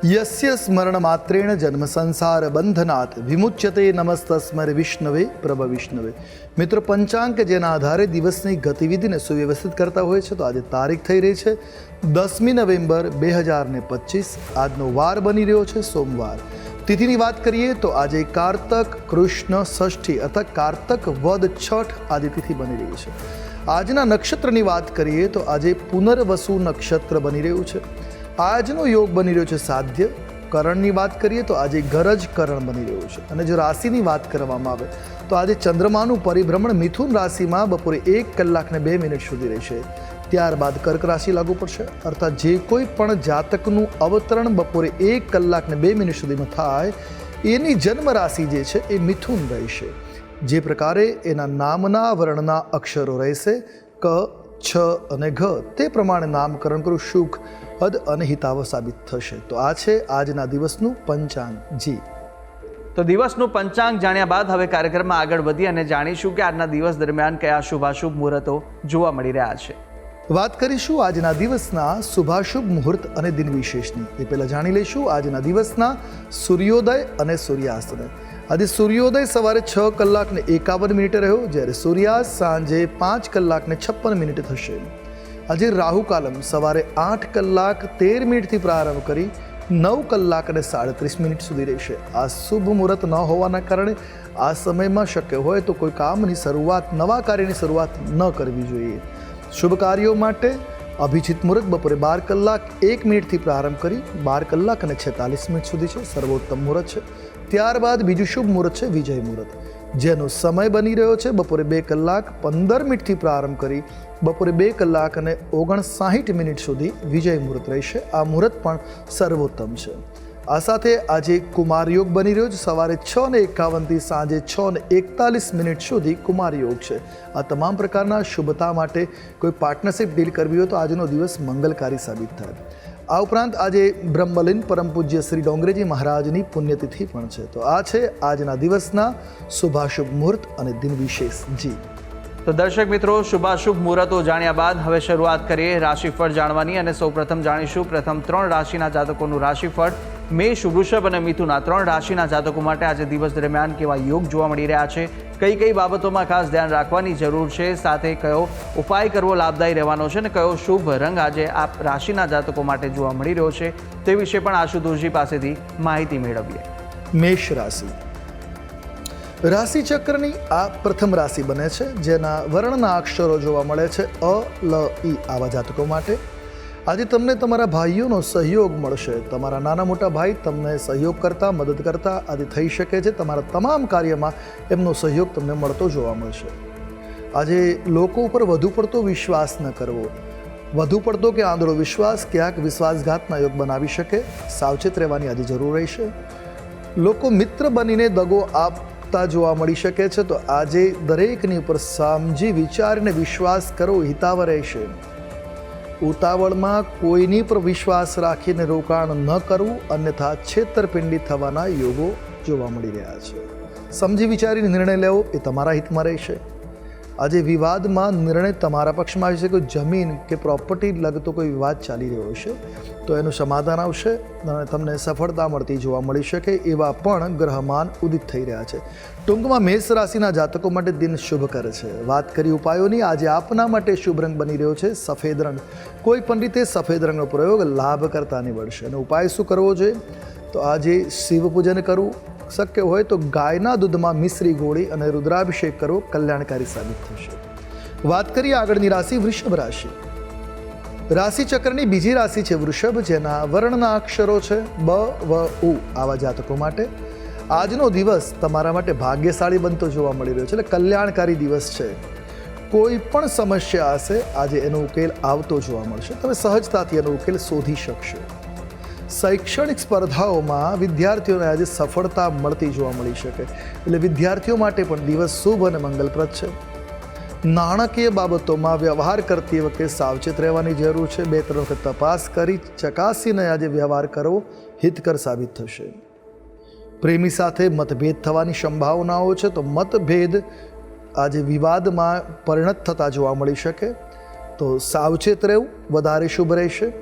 યસ્ય સ્મરણ માત્રેણ જન્મ સંસાર બંધનાથ વિમુચ્યતે નમસ્તસ્મર વિષ્ણવે પ્રભ વિષ્ણવે મિત્રો પંચાંક જેના આધારે દિવસની ગતિવિધિને સુવ્યવસ્થિત કરતા હોય છે તો આજે તારીખ થઈ રહી છે દસમી નવેમ્બર બે હજાર ને પચીસ આજનો વાર બની રહ્યો છે સોમવાર તિથિની વાત કરીએ તો આજે કારતક કૃષ્ણ ષષ્ઠી અથવા કારતક વદ છઠ આદિ તિથિ બની રહી છે આજના નક્ષત્રની વાત કરીએ તો આજે પુનર્વસુ નક્ષત્ર બની રહ્યું છે આજનો યોગ બની રહ્યો છે સાધ્ય. કરણની વાત કરીએ તો આજે ગરજ કરણ બની રહ્યું છે. અને જો રાશિની વાત કરવામાં આવે તો આજે ચંદ્રમાનું પરિભ્રમણ મિથુન રાશિમાં બપોરે એક કલાકને બે મિનિટ સુધી રહેશે. ત્યારબાદ કર્ક રાશિ લાગુ પડશે. અર્થાત જે કોઈ પણ જાતકનું અવતરણ બપોરે એક કલાકને બે મિનિટ સુધીમાં થાય, એની જન્મ રાશિ જે છે એ મિથુન રહેશે. જે પ્રકારે એના નામના વર્ણના અક્ષરો રહેશે. ક, છ અને ઘ. તે પ્રમાણે નામકરણ કરું. સુખ અદ અને હિતાવ સાબિત થશે. તો આ છે આજના દિવસનું પંચાંગ. જી. તો દિવસનું પંચાંગ જાણ્યા બાદ હવે કાર્યક્રમમાં આગળ વધી અને જાણીશું કે આજના દિવસ દરમિયાન કયા શુભાશુભ મુહૂર્તો જોવા મળી રહ્યા છે. વાત કરીશું આજના દિવસના શુભાશુભ મુહૂર્ત અને દિન વિશેષની. એ પહેલાં જાણી લઈશું આજના દિવસના સૂર્યોદય અને સૂર્યાસ્તને. આજે સૂર્યોદય સવારે છ કલાક ને એકાવન મિનિટે રહ્યો જ્યારે સૂર્યાસ્ત સાંજે પાંચ કલાક ને છપ્પન મિનિટે થશે. આજે રાહુ કાલમ સવારે આઠ કલાક તેર મિનિટથી પ્રારંભ કરી નવ કલાક અને સાડત્રીસ મિનિટ સુધી રહેશે. આ શુભ મુહૂર્ત ન હોવાના કારણે આ સમયમાં શક્ય હોય તો કોઈ કામની શરૂઆત, નવા કાર્યની શરૂઆત ન કરવી જોઈએ. શુભ કાર્યો માટે અભિજીત મુહૂર્ત બપોરે બાર કલાક એક મિનિટથી પ્રારંભ કરી બાર કલાક અને છેતાલીસ મિનિટ સુધી છે. સર્વોત્તમ મુહૂર્ત છે. ત્યારબાદ બીજું શુભ મુહૂર્ત છે વિજય મુહૂર્ત. જેનો સમય બની રહ્યો છે, બપોરે બે કલાક પંદર મિનિટથી પ્રારંભ કરી બપોરે બે કલાક અને ઓગણસાઠ મિનિટ સુધી વિજય મુહૂર્ત રહેશે. આ મુહૂર્ત પણ સર્વોત્તમ છે. આ સાથે આજે કુમાર યોગ બની રહ્યો છે. સવારે છ ને એકાવનથી સાંજે છ ને એકતાલીસ મિનિટ સુધી કુમાર યોગ છે. આ તમામ પ્રકારના શુભતા માટે કોઈ પાર્ટનરશિપ ડીલ કરવી હોય તો આજનો દિવસ મંગલકારી સાબિત થાય. આ ઉપરાંત આજે બ્રહ્મલીન પરમ પૂજ્ય શ્રી ડોંગરેજી મહારાજની પુણ્યતિથિ પણ છે. તો આ છે આજના દિવસના શુભાશુભ મુહૂર્ત અને દિન વિશેષ જી. તો દર્શક મિત્રો, શુભાશુભ મુહૂર્તો જાણ્યા બાદ હવે શરૂઆત કરીએ રાશિફળ જાણવાની અને સૌપ્રથમ જાણીશું પ્રથમ ત્રણ રાશિના જાતકોનું રાશિફળ. મેષ, વૃષભ અને મિથુન આ ત્રણ રાશિના જાતકો માટે આજે દિવસ દરમિયાન કેવા યોગ જોવા મળી રહ્યા છે? કઈ કઈ બાબતોમાં ખાસ ધ્યાન રાખવાની જરૂર છે? સાથે કયો ઉપાય કરવો લાભદાયી રહેવાનો છે અને કયો શુભ રંગ આજે આ રાશિના જાતકો માટે જોવા મળી રહ્યો છે તે વિશે પણ આશુતોષજી પાસેથી માહિતી મેળવીએ. મેષ રાશિ. રાશિ ચક્રની આ પ્રથમ રાશિ બને છે, જેના વર્ણના અક્ષરો જોવા મળે છે અ, લ, ઈ આવા જાતકો માટે. આજે તમને તમારા ભાઈઓનો સહયોગ મળશે. તમારા નાના મોટા ભાઈ તમને સહયોગ કરતા, મદદ કરતા, આજે થઈ શકે છે. તમારા તમામ કાર્યમાં એમનો સહયોગ તમને મળતો જોવા મળશે. આજે લોકો ઉપર વધુ પડતો વિશ્વાસ ન કરવો. વધુ પડતો કે આંધળો વિશ્વાસ, ક્યાંક વિશ્વાસઘાતના યોગ બનાવી શકે. સાવચેત રહેવાની આજે જરૂર રહેશે. લોકો મિત્ર બનીને દગો આપતા જોવા મળી શકે છે. તો આજે દરેકની ઉપર સમજી વિચારીને વિશ્વાસ કરવો હિતાવ રહેશે. ઉતાવળમાં કોઈની પર વિશ્વાસ રાખીને રોકાણ ન કરવું, અન્યથા છેતરપિંડી થવાના યોગો જોવા મળી રહ્યા છે. સમજી વિચારીને નિર્ણય લેવો એ તમારા હિતમાં રહેશે. આજે વિવાદમાં નિર્ણય તમારા પક્ષમાં આવી શકે. જમીન કે પ્રોપર્ટી લગતો કોઈ વિવાદ ચાલી રહ્યો છે તો એનું સમાધાન આવશે અને તમને સફળતા મળતી જોવા મળી શકે એવા પણ ગ્રહમાન ઉદિત થઈ રહ્યા છે. ટૂંકમાં મેષ રાશિના જાતકો માટે દિન શુભ કરે છે. વાત કરી ઉપાયોની, આજે આપના માટે શુભ રંગ બની રહ્યો છે સફેદ રંગ. કોઈ પણ રીતે સફેદ રંગનો પ્રયોગ લાભ કરતા નીવડશે. અને ઉપાય શું કરવો જોઈએ? તો આજે શિવ પૂજન કરવું. શક્ય હોય તો ગાયના દૂધમાં મિશ્રી ગોળી અને રુદ્રાભિષેક કરવો કલ્યાણકારી સાબિત થશે. વાત કરીએ આગળની રાશિ, વૃષભ રાશિ. રાશિચક્રની બીજી રાશિ છે વૃષભ, જેના વર્ણના અક્ષરો છે બ, વ, ઉ આવા જાતકો માટે. આજનો દિવસ તમારા માટે ભાગ્યશાળી બનતો જોવા મળી રહ્યો છે. એટલે કલ્યાણકારી દિવસ છે. કોઈ પણ સમસ્યા હશે, આજે એનો ઉકેલ આવતો જોવા મળશે. તમે સહજતાથી એનો ઉકેલ શોધી શકશો. શૈક્ષણિક સ્પર્ધાઓમાં વિદ્યાર્થીઓને આજે સફળતા મળતી જોવા મળી શકે. એટલે વિદ્યાર્થીઓ માટે પણ દિવસ શુભ અને મંગલપ્રદ છે. નાણાકીય બાબતોમાં વ્યવહાર કરતી વખતે સાવચેત રહેવાની જરૂર છે. બે ત્રણ વખત તપાસ કરી ચકાસીને આજે વ્યવહાર કરવો હિતકર સાબિત થશે. પ્રેમી સાથે મતભેદ થવાની સંભાવનાઓ છે, તો મતભેદ આજે વિવાદમાં પરિણત થતા જોવા મળી શકે. તો સાવચેત રહેવું, વધારે શુભ રહેશે.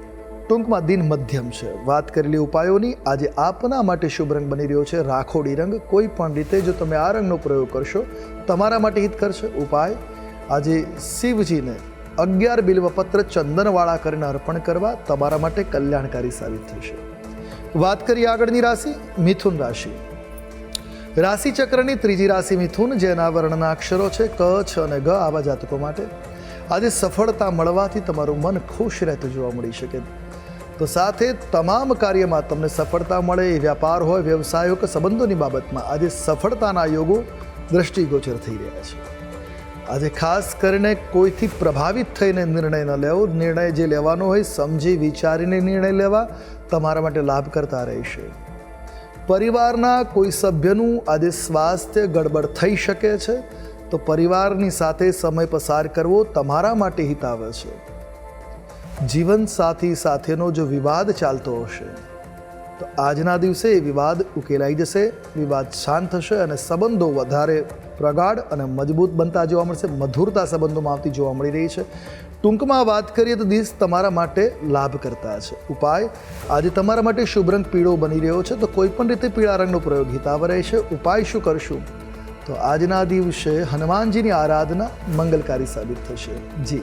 ટૂંકમાં દિન મધ્યમ છે. વાત કરેલી ઉપાયોની, આજે આપના માટે શુભ રંગ બની રહ્યો છે. રાખોડી રંગ, કોઈ પણ રીતે જો તમે આ રંગનો પ્રયોગ કરશો, તમારા માટે હિત કરશે ઉપાય, આજે શિવજીને અગિયાર બિલ્વપત્ર ચંદનવાળા કરીને અર્પણ કરવા, તમારા માટે કલ્યાણકારી સાબિત થશે. વાત કરીએ આગળની રાશિ, મિથુન રાશિ. રાશિ ચક્રની ત્રીજી રાશિ મિથુન, જેના વર્ણના અક્ષરો છે ક, છ અને ગ આવા જાતકો માટે. આજે સફળતા મળવાથી તમારું મન ખુશ રહેતું જોવા મળી શકે. તો સાથે તમામ કાર્યમાં તમને સફળતા મળે વ્યાપાર હોય, વ્યવસાય કે સંબંધોની બાબતમાં આજે સફળતાના યોગો દ્રષ્ટિગોચર થઈ રહ્યા છે. આજે ખાસ કરીને કોઈથી પ્રભાવિત થઈને નિર્ણય ન લેવો, નિર્ણય જે લેવાનો હોય સમજી વિચારીને નિર્ણય લેવા તમારા માટે લાભ કરતા રહેશે. પરિવારના કોઈ સભ્યનું આજે સ્વાસ્થ્ય ગડબડ થઈ શકે છે, તો પરિવારની સાથે સમય પસાર કરવો તમારા માટે હિતાવ છે. જીવનસાથી સાથેનો જો વિવાદ ચાલતો હશે, તો આજના દિવસે એ વિવાદ ઉકેલાઈ જશે, વિવાદ શાંત થશે અને સંબંધો વધારે પ્રગાઢ અને મજબૂત બનતા જોવા મળશે. મધુરતા સંબંધોમાં આવતી જોવા મળી રહી છે. ટૂંકમાં વાત કરીએ તો દિવસ તમારા માટે લાભ કરતા છે. ઉપાય, આજે તમારા માટે શુભ રંગ પીળો બની રહ્યો છે તો કોઈ પણ રીતે પીળા રંગનો પ્રયોગ હિતાવ રહેશે ઉપાય શું કરશું? તો આજના દિવસે હનુમાનજીની આરાધના મંગલકારી સાબિત થશે. જી.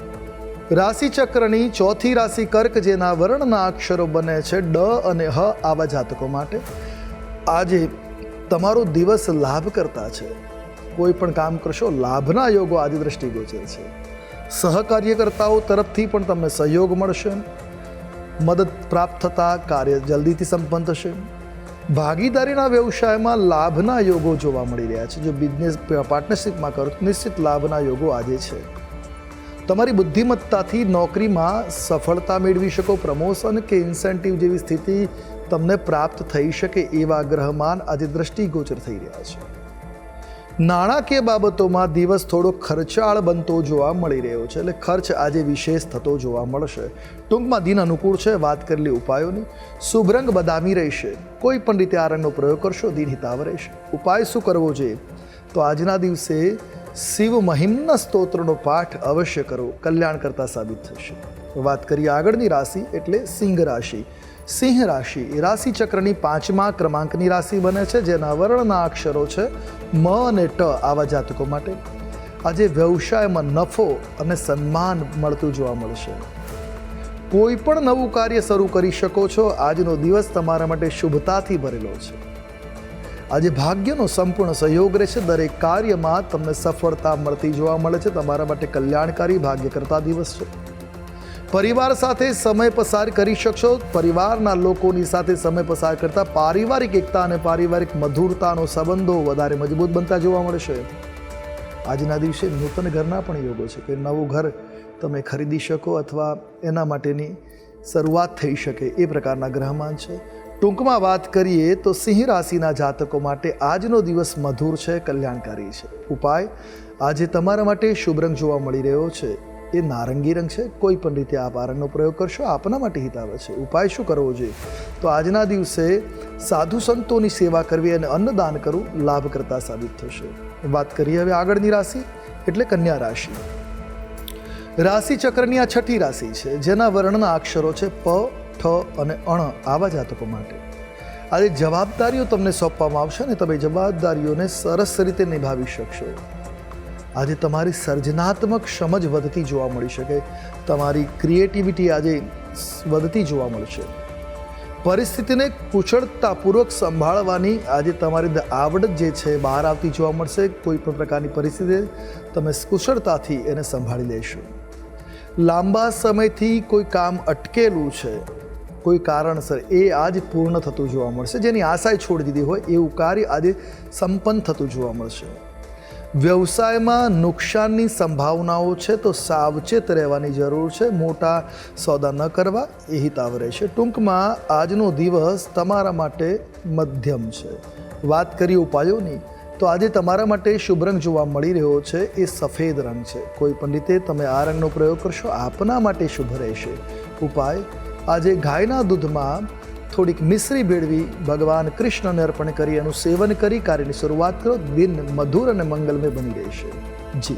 રાશિ ચક્રની ચોથી રાશિ કર્ક, જેના વર્ણના અક્ષરો બને છે ડ અને હ આવા જાતકો માટે. આજે તમારો દિવસ લાભ કરતા છે. કોઈ પણ કામ કરશો, લાભના યોગો આજે દ્રષ્ટિગોચર છે. સહકાર્યકર્તાઓ તરફથી પણ તમને સહયોગ મળશે. મદદ પ્રાપ્ત થતાં કાર્ય જલ્દીથી સંપન્ન થશે. ભાગીદારીના વ્યવસાયમાં લાભના યોગો જોવા મળી રહ્યા છે. જો બિઝનેસ પાર્ટનરશિપમાં કરો નિશ્ચિત લાભના યોગો આજે છે. તમારી બુદ્ધિમત્તાથી નોકરીમાં સફળતા મેળવી શકો, પ્રમોશન કે ઇન્સેન્ટિવ જેવી સ્થિતિ તમને પ્રાપ્ત થઈ શકે એવા ગ્રહમાન આજે દ્રષ્ટિગોચર થઈ રહ્યા છે. નાણાકીય બાબતોમાં દિવસ થોડો ખર્ચાળ બનતો જોવા મળી રહ્યો છે એટલે ખર્ચ આજે વિશેષ થતો જોવા મળશે. ટૂંકમાં દિન અનુકૂળ છે, વાત કરેલી ઉપાયોની. શુભ રંગ બદામી રહેશે. કોઈ પણ રીતે આ રંગનો પ્રયોગ કરશો, દિન હિતાવ રહેશે. ઉપાય શું કરવો જોઈએ? તો આજના દિવસે શિવ મહિમ્ન સ્તોત્રનો પાઠ અવશ્ય કરો. કલ્યાણ કરતા સાબિત થશે. વાત કરીએ આગળની રાશિ એટલે સિંહ રાશિ. સિંહ રાશિ એ રાશિ ચક્રની પાંચમા ક્રમાંકની રાશિ બને છે, જેના વર્ણના અક્ષરો છે મ અને ટ આવા જાતકો માટે. આજે વ્યવસાયમાં નફો અને સન્માન મળતું જોવા મળશે. કોઈ પણ નવું કાર્ય શરૂ કરી શકો છો. આજનો દિવસ તમારા માટે શુભતાથી ભરેલો છે. આજે ભાગ્યનો સંપૂર્ણ સહયોગ રહેશે. દરેક કાર્યમાં તમને સફળતા મળતી જોવા મળે છે. તમારા માટે કલ્યાણકારી ભાગ્ય કરતા દિવસ છે. પરિવાર સાથે સમય પસાર કરી શકશો. પરિવારના લોકોની સાથે સમય પસાર કરતા પારિવારિક એકતા અને પારિવારિક મધુરતાનો સંબંધો વધારે મજબૂત બનતા જોવા મળશે આજના દિવસે નૂતન ઘરના પણ યોગો છે કે નવું ઘર તમે ખરીદી શકો અથવા એના માટેની શરૂઆત થઈ શકે એ પ્રકારના ગ્રહમાન છે. ટૂંકમાં વાત કરીએ તો સિંહ રાશિના જાતકો માટે આજનો દિવસ મધુર છે, કલ્યાણકારી છે. ઉપાય? આજે તમારા માટે શુભ રંગ જોવા મળી રહ્યો છે. એ નારંગી રંગ છે. કોઈ પણ રીતે આપ આ રંગનો પ્રયોગ કરશો, આપના માટે હિતાવે છે. ઉપાય શું કરવો જોઈએ? તો આજના દિવસે સાધુ સંતોની સેવા કરવી અને અન્નદાન કરવું લાભકર્તા સાબિત થશે. વાત કરીએ હવે આગળની રાશિ, એટલે કન્યા રાશિ. રાશિ ચક્રની આ છઠ્ઠી રાશિ છે, જેના વર્ણના અક્ષરો છે પ ઠ અને અણ આવા જાતકો માટે. આજે જવાબદારીઓ તમને સોંપવામાં આવશે ને તમે જવાબદારીઓને સરસ રીતે નિભાવી શકશો. આજે તમારી સર્જનાત્મક સમજ વધતી જોવા મળી શકે. તમારી ક્રિએટિવિટી આજે વધતી જોવા મળશે. પરિસ્થિતિને કુશળતાપૂર્વક સંભાળવાની આજે તમારી આવડત જે છે બહાર આવતી જોવા મળશે. કોઈ પણ પ્રકારની પરિસ્થિતિ તમે કુશળતાથી એને સંભાળી લેશો. લાંબા સમયથી કોઈ કામ અટકેલું છે. કોઈ કારણસર એ આજ પૂર્ણ થતું જોવા મળશે. જેની આશાએ છોડી દીધી હોય એવું કાર્ય આજે સંપન્ન થતું જોવા મળશે. વ્યવસાયમાં નુકસાનની સંભાવનાઓ છે તો સાવચેત રહેવાની જરૂર છે. મોટા સોદા ન કરવા, એ હિતાવ રહેશે. ટૂંકમાં આજનો દિવસ તમારા માટે મધ્યમ છે. વાત કરીએ ઉપાયોની, તો આજે તમારા માટે શુભ રંગ જોવા મળી રહ્યો છે. એ સફેદ રંગ છે. કોઈ પણ રીતે તમે આ રંગનો પ્રયોગ કરશો, આપના માટે શુભ રહેશે. ઉપાય આજે ગાયના દૂધમાં થોડીક મિશ્રી ભેળવી ભગવાન કૃષ્ણને અર્પણ કરી, એનું સેવન કરી, કાર્યની શરૂઆત કરો. દિન મધુર અને મંગલમય બની રહેશે જી.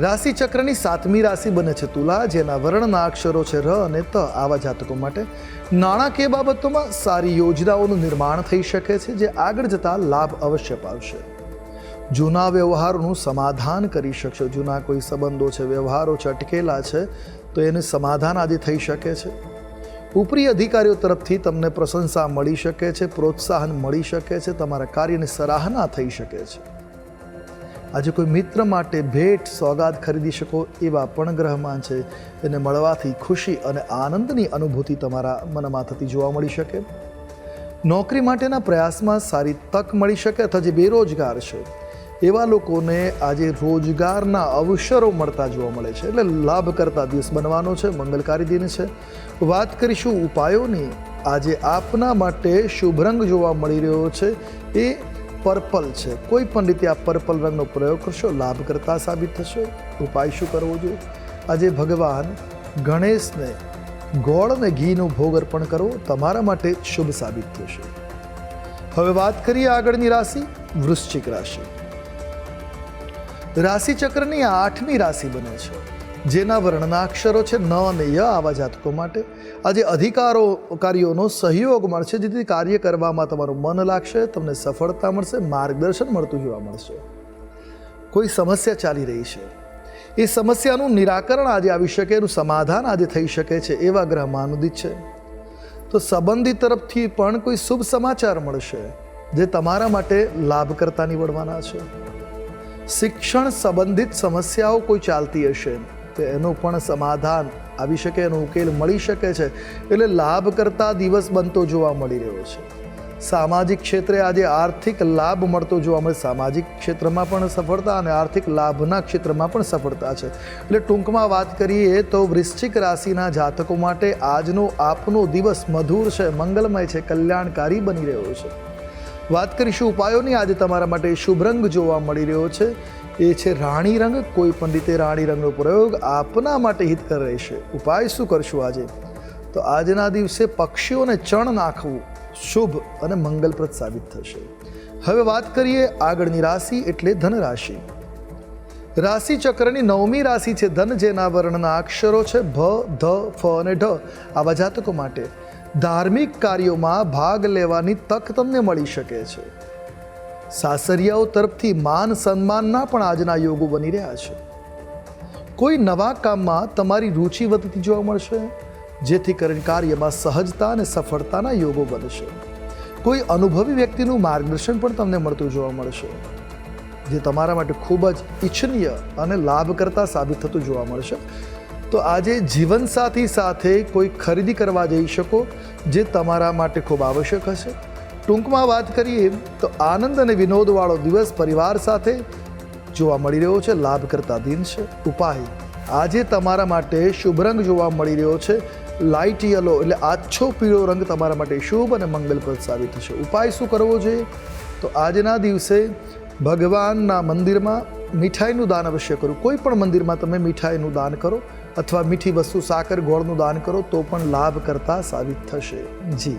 રાશિ ચક્રની સાતમી રાશિ બને છે તુલા, જેના વર્ણના અક્ષરો છે ર અને ત. આવા જાતકો માટે નાણાકીય બાબતોમાં સારી યોજનાઓનું નિર્માણ થઈ શકે છે, જે આગળ જતા લાભ અવશ્ય પાવશે. જૂના વ્યવહારોનું સમાધાન કરી શકશો. જૂના કોઈ સંબંધો છે, વ્યવહારો છે અટકેલા છે, તો એને સમાધાન આદિ થઈ શકે છે. ઉપરી અધિકારીઓ તરફથી તમને પ્રશંસા મળી શકે છે, પ્રોત્સાહન મળી શકે છે, તમારા કાર્યની સરાહના થઈ શકે છે. આજે કોઈ મિત્ર માટે ભેટ, સોગાદ ખરીદી શકો એવા પણ ગ્રહમાં છે. એને મળવાથી ખુશી અને આનંદની અનુભૂતિ તમારા મનમાં થતી જોવા મળી શકે. નોકરી માટેના પ્રયાસમાં સારી તક મળી શકે અથવા જે બેરોજગાર છે, એવા લોકોને આજે રોજગારના અવસરો મળતા જોવા મળે છે. એટલે લાભ કરતા દિવસ બનવાનો છે, મંગલકારી દિન છે. વાત કરીશું ઉપાયોની. આજે આપના માટે શુભ રંગ જોવા મળી રહ્યો છે. એ પર્પલ છે. કોઈ પણ રીતે આ પર્પલ રંગનો પ્રયોગ કરશો, લાભકર્તા સાબિત થશે. ઉપાય શું કરવો જોઈએ? આજે ભગવાન ગણેશને ગોળ અને ઘીનું ભોગ અર્પણ કરવો તમારા માટે શુભ સાબિત થશે. હવે વાત કરીએ આગળની રાશિ, વૃશ્ચિક રાશિ. રાશિ ચક્રની આઠમી રાશિ બને છે. જેના વર્ણના અક્ષરો છે, ન અને ય આવા જાતકો માટે આજે અધિકારો કાર્યોનો સહયોગ મળશે, જેથી કાર્ય કરવામાં તમારું મન લાગશે, તમને સફળતા મળશે, માર્ગદર્શન મળતું જોવા મળશે. કોઈ સમસ્યા ચાલી રહી છે? એ સમસ્યાનું નિરાકરણ આજે આવી શકે, એનું સમાધાન આજે થઈ શકે છે, એવા ગ્રહમાં અનુદિત છે. તો સંબંધી તરફથી પણ કોઈ શુભ સમાચાર મળશે, જે તમારા માટે લાભકર્તા નીવડવાના છે. શિક્ષણ સંબંધિત સમસ્યાઓ કોઈ ચાલતી હશે, તો એનું પણ સમાધાન આવી શકે, એનો ઉકેલ મળી શકે છે. એટલે લાભ કરતા દિવસ બનતો જોવા મળી રહ્યો છે. સામાજિક ક્ષેત્રે આજે આર્થિક લાભ મળતો જોવા મળે. સામાજિક ક્ષેત્રમાં પણ સફળતા અને આર્થિક લાભના ક્ષેત્રમાં પણ સફળતા છે. એટલે ટૂંકમાં વાત કરીએ તો વૃશ્ચિક રાશિના જાતકો માટે આજનો આપનો દિવસ મધુર છે, મંગલમય છે, કલ્યાણકારી બની રહ્યો છે. વાત કરીશું ઉપાયોની. આજે તમારા માટે શુભ રંગ જોવા મળી રહ્યો છે. એ છે રાણી રંગ. કોઈ પણ રીતે રાણી રંગનો પ્રયોગ આપના માટે હિતકર રહેશે ઉપાય શું કરશું આજે? તો આજના દિવસે પક્ષીઓને ચણ નાખવું શુભ અને મંગલપ્રદ સાબિત થશે. હવે વાત કરીએ આગળની રાશિ એટલે ધન રાશિ રાશિ ચક્રની નવમી રાશિ છે ધન, જેના વર્ણના અક્ષરો છે ભ, ધ, ફ અને ઢ. આવા જાતકો માટે ધાર્મિક કાર્યોમાં ભાગ લેવાની તક તમને મળી શકે છે. સાસરિયાઓ તરફથી માન સન્માનના પણ આજના યોગો બની રહ્યા છે. કોઈ નવા કામમાં તમારી રુચિ વધતી જોવા મળશે, જેથી કરીને કાર્યમાં સહજતા અને સફળતાના યોગો બનશે કોઈ અનુભવી વ્યક્તિનું માર્ગદર્શન પણ તમને મળતું જોવા મળશે, જે તમારા માટે ખૂબ જ ઈચ્છનીય અને લાભકર્તા સાબિત થતું જોવા મળશે. તો આજે જીવનસાથી સાથે કોઈ ખરીદી કરવા જઈ શકો, જે તમારા માટે ખૂબ આવશ્યક હશે. ટૂંકમાં વાત કરીએ, તો આનંદ અને વિનોદવાળો દિવસ પરિવાર સાથે જોવા મળી રહ્યો છે, લાભકર્તા દિન છે, ઉપાય. આજે તમારા માટે શુભ રંગ જોવા મળી રહ્યો છે લાઇટ યલો એટલે આછો પીળો રંગ તમારા માટે શુભ અને મંગલપ્રદ સાબિત થશે. ઉપાય શું કરવો જોઈએ તો આજના દિવસે ભગવાનના મંદિરમાં મીઠાઈનું દાન અવશ્ય કરો. કોઈ પણ મંદિરમાં તમે મીઠાઈનું દાન કરો અથવા મીઠી વસ્તુ સાકર ગોળનું દાન કરો, તો પણ લાભ કરતા સાબિત થશે. જી.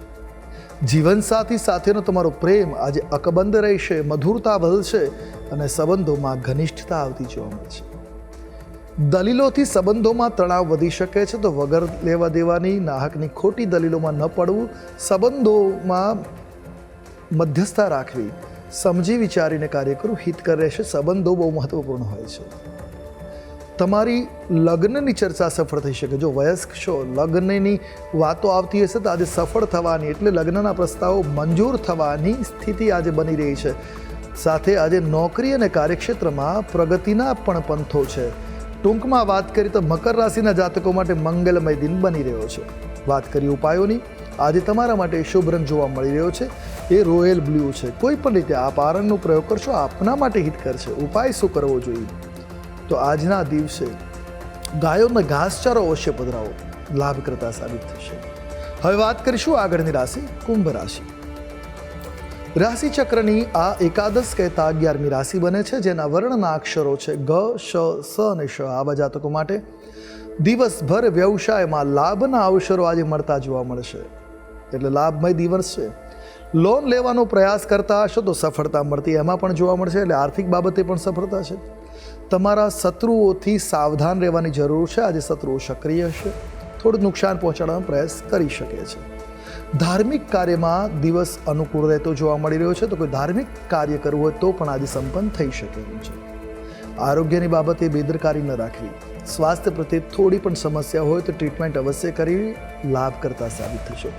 જીવનસાથી સાથેનો તમારો પ્રેમ આજે અકબંધ રહેશે, મધુરતા વધશે અને સંબંધોમાં ઘનિષ્ઠતા આવતી જોવા મળશે દલીલોથી સંબંધોમાં તણાવ વધી શકે છે તો વગર લેવા દેવાની, નાહકની ખોટી દલીલોમાં ન પડવું, સંબંધોમાં મધ્યસ્થતા રાખવી, સમજી વિચારીને કાર્ય કરવું, હિતકર રહેશે, સંબંધો બહુ મહત્વપૂર્ણ હોય છે. તમારી લગ્નની ચર્ચા સફળ થઈ શકે. જો વયસ્ક છો, લગ્નની વાતો આવતી હશે તો આજે સફળ થવાની, એટલે લગ્નના પ્રસ્તાવો મંજૂર થવાની સ્થિતિ આજે બની રહી છે. સાથે આજે નોકરી અને કાર્યક્ષેત્રમાં પ્રગતિના પણ પંથો છે. ટૂંકમાં વાત કરીએ તો મકર રાશિના જાતકો માટે મંગલમય દિન બની રહ્યો છે. વાત કરીએ ઉપાયોની, આજે તમારા માટે શુભ રંગ જોવા મળી રહ્યો છે. એ રોયલ બ્લુ છે. કોઈ પણ રીતે આ પારણનો પ્રયોગ કરશો, આપના માટે હિતકર છે. ઉપાય શું કરવો જોઈએ? તો આજના દિવસે ગાયોને ઘાસચારો અવશ્ય પધરાવો લાભ કરતા સાબિત થશે. હવે વાત કરીશું આગળની રાશિ, કુંભ રાશિ. રાશિ ચક્રની આ એકાદશ કહેતા અગિયારમી રાશિ બને છે, જેના વર્ણના અક્ષરો છે ગ, શ, સ અને શ. આવા જાતકો માટે દિવસભર વ્યવસાયમાં લાભના અવસરો આજે મળતા જોવા મળશે. એટલે લાભમય દિવસ છે. લોન લેવાનો પ્રયાસ કરતા હશો તો સફળતા મળતી એમાં પણ જોવા મળશે, એટલે આર્થિક બાબતે પણ સફળતા છે. તમારા શત્રુઓથી સાવધાન રહેવાની જરૂર છે. આજે શત્રુઓ સક્રિય હશે થોડું નુકસાન પહોંચાડવાનો પ્રયાસ કરી શકે છે. ધાર્મિક કાર્યમાં દિવસ અનુકૂળ રહેતો જોવા મળી રહ્યો છે. તો કોઈ ધાર્મિક કાર્ય કરવું હોય તો પણ આજે સંપન્ન થઈ શકે છે. આરોગ્યની બાબતે બેદરકારી ન રાખવી. સ્વાસ્થ્ય પ્રત્યે થોડી પણ સમસ્યા હોય તો ટ્રીટમેન્ટ અવશ્ય કરવી લાભ કરતા સાબિત થશે.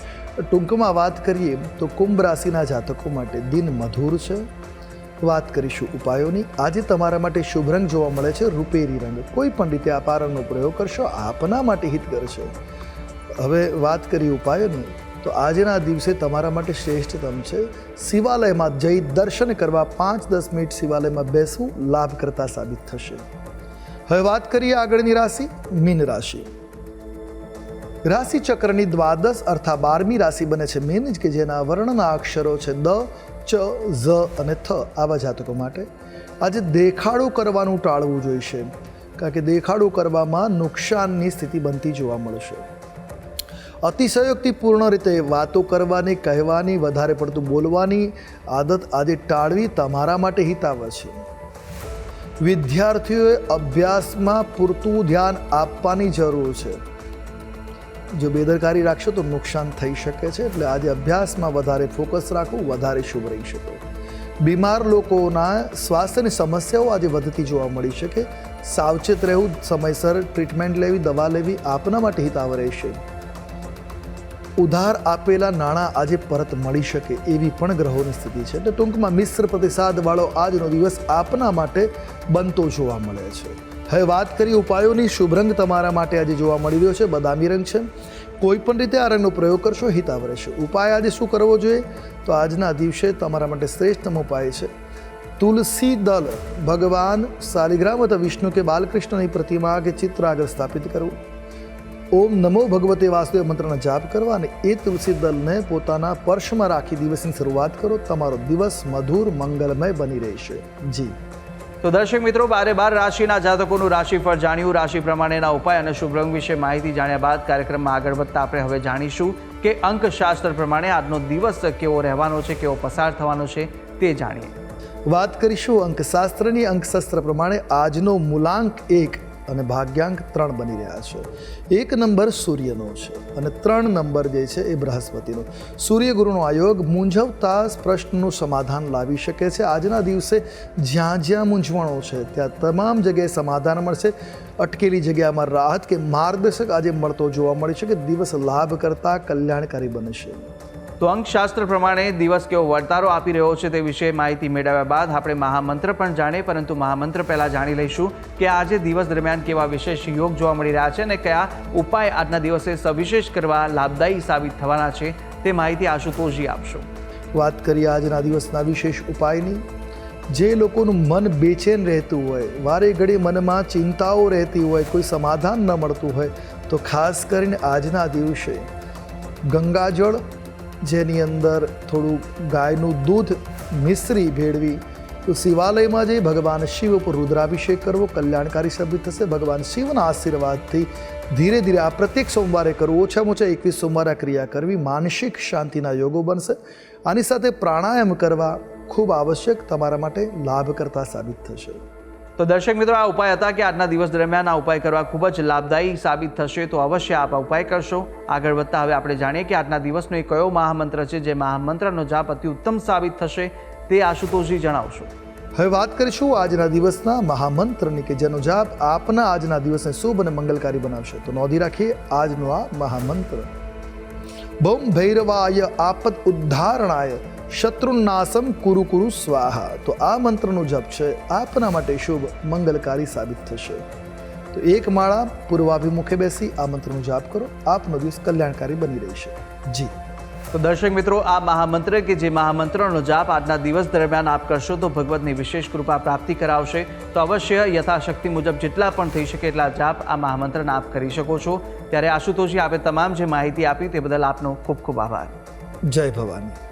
ટૂંકમાં વાત કરીએ તો કુંભ રાશિના જાતકો માટે દિન મધુર છે. વાત કરીશું ઉપાયોની. આજે તમારા માટે શુભ રંગ જોવા મળે છે રૂપેરી રંગ. કોઈ પણ રીતે આ પારણનો પ્રયોગ કરશો આપના માટે હિતકર છે હવે વાત કરીએ ઉપાયોની. તો આજના દિવસે તમારા માટે શ્રેષ્ઠતમ છે. શિવાલયમાં જઈ દર્શન કરવા પાંચ દસ મિનિટ શિવાલયમાં બેસવું લાભ કરતા સાબિત થશે. હવે વાત કરીએ આગળની રાશિ, મીન રાશિ. રાશિ ચક્રની દ્વાદશ અર્થા બારમી રાશિ બને છે. મીન કે જેના વર્ણના અક્ષરો છે દ ચ, ઝ અને થ આવા જાતકો માટે આજે દેખાડો કરવાનું ટાળવું જોઈશે. કારણ કે દેખાડો કરવામાં નુકસાનની સ્થિતિ બનતી જોવા મળશે. અતિશયોક્તિપૂર્ણ રીતે વાતો કરવાની, કહેવાની, વધારે પડતું બોલવાની આદત આજે ટાળવી તમારા માટે હિતાવ છે. વિદ્યાર્થીઓએ અભ્યાસમાં પૂરતું ધ્યાન આપવાની જરૂર છે. જો બેદરકારી રાખશો તો નુકસાન થઈ શકે છે, એટલે આજે અભ્યાસમાં વધારે ફોકસ રાખવું વધારે શુભ રહી શકે. બીમાર લોકોના સ્વાસ્થ્યની સમસ્યાઓ આજે વધતી જોવા મળી શકે. સાવચેત રહેવું, સમયસર ટ્રીટમેન્ટ લેવી, દવા લેવી, આપના માટે હિતાવ રહેશે. ઉધાર આપેલા નાણાં આજે પરત મળી શકે એવી પણ ગ્રહોની સ્થિતિ છે. એટલે ટૂંકમાં મિશ્ર પ્રતિસાદવાળો આજનો દિવસ આપના માટે બનતો જોવા મળે છે. હવે વાત કરી ઉપાયોની. શુભ રંગ તમારા માટે આજે જોવા મળી રહ્યો છે. બદામી રંગ છે. કોઈ પણ રીતે આ રંગનો પ્રયોગ કરશો હિતાવ રહેશે ઉપાય આજે શું કરવો જોઈએ? તો આજના દિવસે તમારા માટે શ્રેષ્ઠતમ ઉપાય છે. તુલસી દલ. ભગવાન શાલિગ્રામ અથવા વિષ્ણુ કે બાલકૃષ્ણની પ્રતિમા કે ચિત્ર આગળ સ્થાપિત કરવું. ઓમ નમો ભગવતે વાસુદેવ મંત્રના જાપ કરવા અને એ તુલસી દલને પોતાના પર્શમાં રાખી દિવસની શરૂઆત કરો. તમારો દિવસ મધુર, મંગલમય બની રહેશે. જી. તો દર્શક મિત્રો, બારે બાર રાશિના જાતકોનું રાશિફળ જાણ્યું. રાશિ પ્રમાણેના ઉપાય અને શુભ વિશે માહિતી જાણ્યા બાદ કાર્યક્રમમાં આગળ વધતા આપણે હવે જાણીશું કે અંકશાસ્ત્ર પ્રમાણે આજનો દિવસ કેવો રહેવાનો છે, કેવો પસાર થવાનો છે તે જાણીએ. વાત કરીશું અંકશાસ્ત્રની. અંકશાસ્ત્ર પ્રમાણે આજનો મૂલાંક એક અને ભાગ્યાંક ત્રણ બની રહ્યા છે. એક નંબર સૂર્યનો છે અને ત્રણ નંબર જે છે એ બૃહસ્પતિનો. સૂર્યગુરુનો આયોગ મૂંઝવતા પ્રશ્નનું સમાધાન લાવી શકે છે. આજના દિવસે જ્યાં જ્યાં મૂંઝવણો છે, ત્યાં તમામ જગ્યાએ સમાધાન મળશે. અટકેલી જગ્યામાં રાહત કે માર્ગદર્શક આજે મળતો જોવા મળી શકે દિવસ લાભ કરતા કલ્યાણકારી બનશે. તો અંકશાસ્ત્ર પ્રમાણે દિવસ કેવો વર્તારો આપી રહ્યો છે તે વિશે માહિતી મેળવ્યા બાદ આપણે મહામંત્ર પણ જાણીએ, પરંતુ મહામંત્ર પહેલાં જાણી લઈશું કે આજે દિવસ દરમિયાન કેવા વિશેષ યોગ જોવા મળી રહ્યા છે અને કયા ઉપાય આજના દિવસે સવિશેષ કરવા લાભદાયી સાબિત થવાના છે તે માહિતી આશુતોષજી આપશો. વાત કરીએ આજના દિવસના વિશેષ ઉપાયની. જે લોકોનું મન બેચેન રહેતું હોય, વારે ઘડી મનમાં ચિંતાઓ રહેતી હોય, કોઈ સમાધાન ન મળતું હોય, તો ખાસ કરીને આજના દિવસે ગંગાજળ જેની અંદર થોડું ગાયનું દૂધ મિશ્રી ભેળવી, તો શિવાલયમાં જઈ ભગવાન શિવ ઉપર રુદ્રાભિષેક કરવો, કલ્યાણકારી સાબિત થશે. ભગવાન શિવના આશીર્વાદથી ધીરે ધીરે આ પ્રત્યેક સોમવારે કરવું ઓછામાં ઓછા એકવીસ સોમવારે આ ક્રિયા કરવી માનસિક શાંતિના યોગો બનશે. આની સાથે પ્રાણાયામ કરવા ખૂબ આવશ્યક, તમારા માટે લાભકર્તા સાબિત થશે. તો દર્શક મિત્રો, આ ઉપાય હતા કે આજના દિવસ દરમિયાન આ ઉપાય કરવા ખૂબ જ લાભદાયી સાબિત થશે. તો અવશ્ય આપ ઉપાય કરશો. આગળ વધતા હવે આપણે જાણીએ કે આજના દિવસનો એ કયો મહામંત્ર છે જે મહામંત્રનો જાપ અતિ ઉત્તમ સાબિત થશે તે આશુતોષજી જણાવશો. હવે વાત કરીશું આજના દિવસના મહામંત્રની કે જેનો જાપ આપના આજના દિવસને શુભ અને મંગલકારી બનાવશે. તો નોંધી રાખીએ આજનો આ મહામંત્ર. બૌમ ભૈરવાય આપત ઉદ્ધારણાય શત્રુનાશમ કુરુ કુરુ સ્વાહા. તો આ મંત્રનો જપ છે આપના માટે શુભ મંગલકારી સાબિત થશે. તો એક માળા પૂર્વાભિમુખે બેસી આ મંત્રનો જાપ કરો આપનો દિવસ કલ્યાણકારી બની રહેશે. જી. તો દર્શક મિત્રો આ મહામંત્ર કે જે મહામંત્રનો જાપ આજના દિવસ દરમિયાન આપ કરશો તો ભગવતની વિશેષ કૃપા પ્રાપ્તિ કરાવશે. તો અવશ્ય યથાશક્તિ મુજબ જેટલા પણ થઈ શકે એટલા જાપ આ મહામંત્રના આપ કરી શકો છો. ત્યારે આશુતોષજી આપે તમામ જે માહિતી આપી તે બદલ આપનો ખૂબ ખૂબ આભાર. જય ભવાની.